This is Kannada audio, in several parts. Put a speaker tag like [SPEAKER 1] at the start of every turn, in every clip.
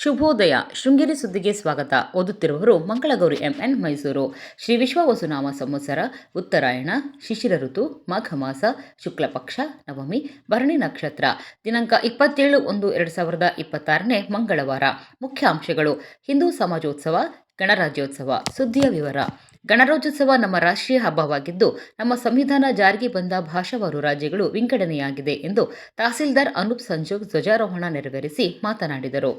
[SPEAKER 1] ಶುಭೋದಯ, ಶೃಂಗೇರಿ ಸುದ್ದಿಗೆ ಸ್ವಾಗತ. ಓದುತ್ತಿರುವವರು ಮಂಗಳಗೌರಿ ಎಂಎನ್ ಮೈಸೂರು. ಶ್ರೀ ವಿಶ್ವವಸುನಾಮ ಸಂವತ್ಸರ, ಉತ್ತರಾಯಣ, ಶಿಶಿರ ಋತು, ಮಾಘ ಮಾಸ ಶುಕ್ಲ ಪಕ್ಷ ನವಮಿ, ಭರಣಿ ನಕ್ಷತ್ರ. ದಿನಾಂಕ ಇಪ್ಪತ್ತೇಳು ಒಂದು ಎರಡು ಸಾವಿರದ ಇಪ್ಪತ್ತಾರನೇ ಮಂಗಳವಾರ. ಮುಖ್ಯಾಂಶಗಳು ಹಿಂದೂ ಸಮಾಜೋತ್ಸವ, ಗಣರಾಜ್ಯೋತ್ಸವ. ಸುದ್ದಿಯ ವಿವರ. ಗಣರಾಜ್ಯೋತ್ಸವ ನಮ್ಮ ರಾಷ್ಟ್ರೀಯ ಹಬ್ಬವಾಗಿದ್ದು, ನಮ್ಮ ಸಂವಿಧಾನ ಜಾರಿಗೆ ಬಂದ ಭಾಷಾವಾರು ರಾಜ್ಯಗಳು ವಿಂಗಡಣೆಯಾಗಿದೆ ಎಂದು ತಹಸೀಲ್ದಾರ್ ಅನೂಪ್ ಸಂಜೋಗ್ ಧ್ವಜಾರೋಹಣ ನೆರವೇರಿಸಿ ಮಾತನಾಡಿದರು.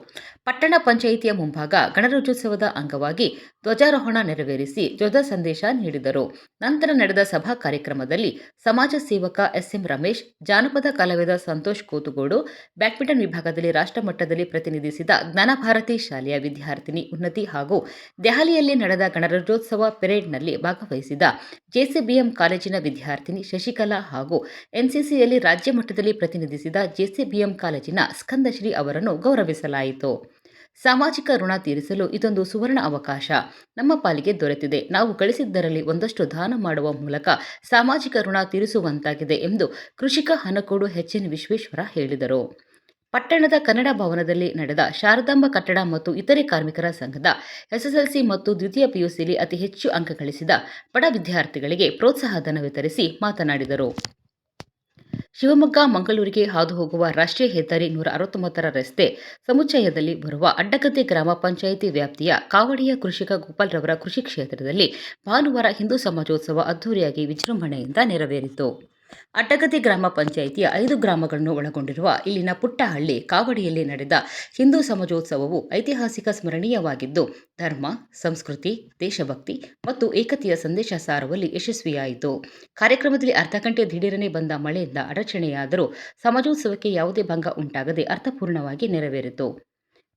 [SPEAKER 1] ಪಟ್ಟಣ ಪಂಚಾಯಿತಿಯ ಮುಂಭಾಗ ಗಣರಾಜ್ಯೋತ್ಸವದ ಅಂಗವಾಗಿ ಧ್ವಜಾರೋಹಣ ನೆರವೇರಿಸಿ ಧ್ವಜ ಸಂದೇಶ ನೀಡಿದರು. ನಂತರ ನಡೆದ ಸಭಾ ಕಾರ್ಯಕ್ರಮದಲ್ಲಿ ಸಮಾಜ ಸೇವಕ ಎಸ್ಎಂ ರಮೇಶ್, ಜಾನಪದ ಕಲಾವಿದ ಸಂತೋಷ್ ಕೂತುಗೋಡು, ಬ್ಯಾಡ್ಮಿಂಟನ್ ವಿಭಾಗದಲ್ಲಿ ರಾಷ್ಟ್ರಮಟ್ಟದಲ್ಲಿ ಪ್ರತಿನಿಧಿಸಿದ ಜ್ಞಾನಭಾರತಿ ಶಾಲೆಯ ವಿದ್ಯಾರ್ಥಿನಿ ಉನ್ನತಿ ಹಾಗೂ ದೆಹಲಿಯಲ್ಲಿ ನಡೆದ ಗಣರಾಜ್ಯೋತ್ಸವ ಪೆರೇಡ್ನಲ್ಲಿ ಭಾಗವಹಿಸಿದ ಜೆಸಿಬಿಎಂ ಕಾಲೇಜಿನ ವಿದ್ಯಾರ್ಥಿನಿ ಶಶಿಕಲಾ ಹಾಗೂ ಎನ್ಸಿಸಿಯಲ್ಲಿ ರಾಜ್ಯ ಮಟ್ಟದಲ್ಲಿ ಪ್ರತಿನಿಧಿಸಿದ ಜೆಸಿಬಿಎಂ ಕಾಲೇಜಿನ ಸ್ಕಂದಶ್ರೀ ಅವರನ್ನು ಗೌರವಿಸಲಾಯಿತು. ಸಾಮಾಜಿಕ ಋಣ ತೀರಿಸಲು ಇದೊಂದು ಸುವರ್ಣ ಅವಕಾಶ. ನಮ್ಮ ಪಾಲಿಗೆ ದೊರೆತಿದೆ. ನಾವು ಗಳಿಸಿದ್ದರಲ್ಲಿ ಒಂದಷ್ಟು ದಾನ ಮಾಡುವ ಮೂಲಕ ಸಾಮಾಜಿಕ ಋಣ ತೀರಿಸುವಂತಾಗಿದೆ ಎಂದು ಕೃಷಿಕ ಹನಕೋಡು ಎಚ್ ಎನ್ ವಿಶ್ವೇಶ್ವರ ಹೇಳಿದರು. ಪಟ್ಟಣದ ಕನ್ನಡ ಭವನದಲ್ಲಿ ನಡೆದ ಶಾರದಾಂಬ ಕಟ್ಟಡ ಮತ್ತು ಇತರೆ ಕಾರ್ಮಿಕರ ಸಂಘದ ಎಸ್ಎಸ್ಎಲ್ಸಿ ಮತ್ತು ದ್ವಿತೀಯ ಪಿಯುಸಿಲಿ ಅತಿ ಹೆಚ್ಚು ಅಂಕ ಗಳಿಸಿದ ಬಡ ವಿದ್ಯಾರ್ಥಿಗಳಿಗೆ ಪ್ರೋತ್ಸಾಹ ಧನ ವಿತರಿಸಿ ಮಾತನಾಡಿದರು. ಶಿವಮೊಗ್ಗ, ಮಂಗಳೂರಿಗೆ ಹಾದು ಹೋಗುವ ರಾಷ್ಟ್ರೀಯ ಹೆದ್ದಾರಿ ನೂರ ಅರವತ್ತೊಂಬತ್ತರ ರಸ್ತೆ ಸಮುಚ್ಚಯದಲ್ಲಿ ಬರುವ ಅಡ್ಡಗದ್ದೆ ಗ್ರಾಮ ಪಂಚಾಯಿತಿ ವ್ಯಾಪ್ತಿಯ ಕಾವಡಿಯ ಕೃಷಿಕ ಗೋಪಾಲ್ರವರ ಕೃಷಿ ಕ್ಷೇತ್ರದಲ್ಲಿ ಭಾನುವಾರ ಹಿಂದೂ ಸಮಾಜೋತ್ಸವ ಅದ್ದೂರಿಯಾಗಿ ವಿಜೃಂಭಣೆಯಿಂದ ನೆರವೇರಿತು. ಅಡ್ಡಗದ್ದೆ ಗ್ರಾಮ ಪಂಚಾಯಿತಿಯ ಐದು ಗ್ರಾಮಗಳನ್ನು ಒಳಗೊಂಡಿರುವ ಇಲ್ಲಿನ ಪುಟ್ಟಹಳ್ಳಿ ಕಾವಡಿಯಲ್ಲಿ ನಡೆದ ಹಿಂದೂ ಸಮಾಜೋತ್ಸವವು ಐತಿಹಾಸಿಕ ಸ್ಮರಣೀಯವಾಗಿದ್ದು, ಧರ್ಮ, ಸಂಸ್ಕೃತಿ, ದೇಶಭಕ್ತಿ ಮತ್ತು ಏಕತೆಯ ಸಂದೇಶ ಸಾರುವಲ್ಲಿ ಯಶಸ್ವಿಯಾಯಿತು. ಕಾರ್ಯಕ್ರಮದಲ್ಲಿ ಅರ್ಧ ಗಂಟೆ ದಿಢೀರನೆ ಬಂದ ಮಳೆಯಿಂದ ಅಡಚಣೆಯಾದರೂ ಸಮಾಜೋತ್ಸವಕ್ಕೆ ಯಾವುದೇ ಭಂಗ ಉಂಟಾಗದೆ ಅರ್ಥಪೂರ್ಣವಾಗಿ ನೆರವೇರಿತು.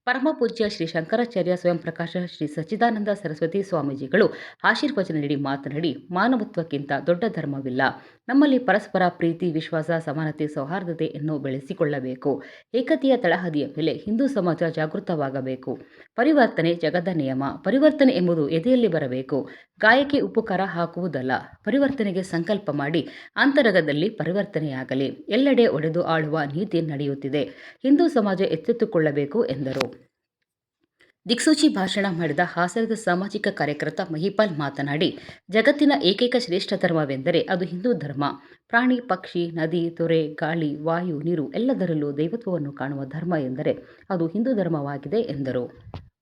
[SPEAKER 1] ಪರಮ ಪೂಜ್ಯ ಶ್ರೀ ಶಂಕರಾಚಾರ್ಯ ಸ್ವಯಂ ಪ್ರಕಾಶ ಶ್ರೀ ಸಚ್ಚಿದಾನಂದ ಸರಸ್ವತಿ ಸ್ವಾಮೀಜಿಗಳು ಆಶೀರ್ವಚನ ನೀಡಿ ಮಾತನಾಡಿ ಮಾನವತ್ವಕ್ಕಿಂತ ದೊಡ್ಡ ಧರ್ಮವಿಲ್ಲ. ನಮ್ಮಲ್ಲಿ ಪರಸ್ಪರ ಪ್ರೀತಿ, ವಿಶ್ವಾಸ, ಸಮಾನತೆ ಸೌಹಾರ್ದತೆಯನ್ನು ಬೆಳೆಸಿಕೊಳ್ಳಬೇಕು. ಏಕತೆಯ ತಳಹದಿಯ ಮೇಲೆ ಹಿಂದೂ ಸಮಾಜ ಜಾಗೃತವಾಗಬೇಕು. ಪರಿವರ್ತನೆ ಜಗದ ನಿಯಮ. ಪರಿವರ್ತನೆ ಎಂಬುದು ಎದೆಯಲ್ಲಿ ಬರಬೇಕು. ಗಾಯಕ್ಕೆ ಉಪಕಾರ ಹಾಕುವುದಲ್ಲ. ಪರಿವರ್ತನೆಗೆ ಸಂಕಲ್ಪ ಮಾಡಿ ಅಂತರಗದಲ್ಲಿ ಪರಿವರ್ತನೆಯಾಗಲಿ. ಎಲ್ಲೆಡೆ ಒಡೆದು ಆಳುವ ನೀತಿ ನಡೆಯುತ್ತಿದೆ. ಹಿಂದೂ ಸಮಾಜ ಎಚ್ಚೆತ್ತುಕೊಳ್ಳಬೇಕು ಎಂದರು. ದಿಕ್ಸೂಚಿ ಭಾಷಣ ಮಾಡಿದ ಹಾಸನದ ಸಾಮಾಜಿಕ ಕಾರ್ಯಕರ್ತ ಮಹಿಪಾಲ್ ಮಾತನಾಡಿ, ಜಗತ್ತಿನ ಏಕೈಕ ಶ್ರೇಷ್ಠ ಧರ್ಮವೆಂದರೆ ಅದು ಹಿಂದೂ ಧರ್ಮ. ಪ್ರಾಣಿ, ಪಕ್ಷಿ, ನದಿ, ತೊರೆ, ಗಾಳಿ, ವಾಯು, ನೀರು ಎಲ್ಲದರಲ್ಲೂ ದೈವತ್ವವನ್ನು ಕಾಣುವ ಧರ್ಮ ಎಂದರೆ ಅದು ಹಿಂದೂ ಧರ್ಮವಾಗಿದೆ ಎಂದರು.